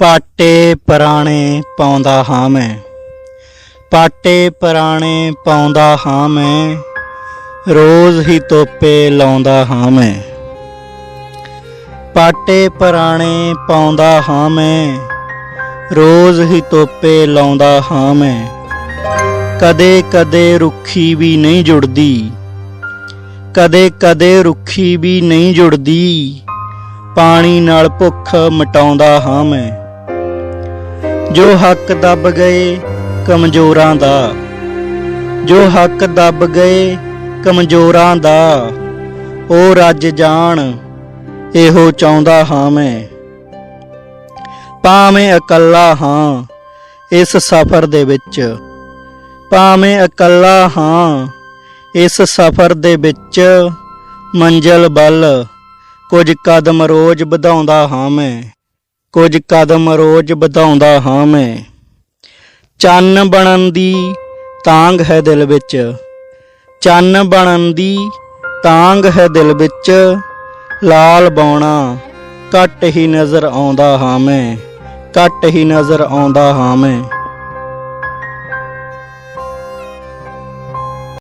ਪਾਟੇ ਪੁਰਾਣੇ ਪਾਉਂਦਾ ਹਾਂ ਮੈਂ। ਪਾਟੇ ਪੁਰਾਣੇ ਪਾਉਂਦਾ ਹਾਂ ਮੈਂ, ਰੋਜ਼ ਹੀ ਤੋਪੇ ਲਾਉਂਦਾ ਹਾਂ ਮੈਂ। ਪਾਟੇ ਪੁਰਾਣੇ ਪਾਉਂਦਾ ਹਾਂ ਮੈਂ, ਰੋਜ਼ ਹੀ ਤੋਪੇ ਲਾਉਂਦਾ ਹਾਂ ਮੈਂ। ਕਦੇ ਕਦੇ ਰੁੱਖੀ ਵੀ ਨਹੀਂ ਜੁੜਦੀ, ਕਦੇ ਕਦੇ ਰੁੱਖੀ ਵੀ ਨਹੀਂ ਜੁੜਦੀ, ਪਾਣੀ ਨਾਲ ਭੁੱਖ ਮਿਟਾਉਂਦਾ ਹਾਂ ਮੈਂ। ਜੋ ਹੱਕ ਦੱਬ ਗਏ ਕਮਜ਼ੋਰਾਂ ਦਾ। ਜੋ ਹੱਕ ਦੱਬ ਗਏ ਕਮਜ਼ੋਰਾਂ ਦਾ, ਉਹ ਰੱਜ ਜਾਣ, ਇਹੋ ਚਾਹੁੰਦਾ ਹਾਂ ਮੈਂ। ਭਾਵੇਂ ਇਕੱਲਾ ਹਾਂ ਇਸ ਸਫ਼ਰ ਦੇ ਵਿੱਚ, ਭਾਵੇਂ ਇਕੱਲਾ ਹਾਂ ਇਸ ਸਫ਼ਰ ਦੇ ਵਿੱਚ, ਮੰਜ਼ਲ ਵੱਲ ਕੁਝ ਕਦਮ ਰੋਜ਼ ਵਧਾਉਂਦਾ ਹਾਂ ਮੈਂ। ਕੁਝ ਕਦਮ ਰੋਜ਼ ਵਧਾਉਂਦਾ ਹਾਂ ਮੈਂ। ਚੰਨ ਬਣਨ ਦੀ ਤਾਂਗ ਹੈ ਦਿਲ ਵਿੱਚ। ਚੰਨ ਬਣਨ ਦੀ ਤਾਂਗ ਹੈ ਦਿਲ ਵਿੱਚ। ਲਾਲ ਬੌਣਾ ਘੱਟ ਹੀ ਨਜ਼ਰ ਆਉਂਦਾ ਹਾਂ ਮੈਂ। ਘੱਟ ਹੀ ਨਜ਼ਰ ਆਉਂਦਾ ਹਾਂ ਮੈਂ।